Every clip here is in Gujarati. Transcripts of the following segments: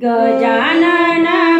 Gajanan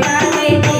Happy birthday.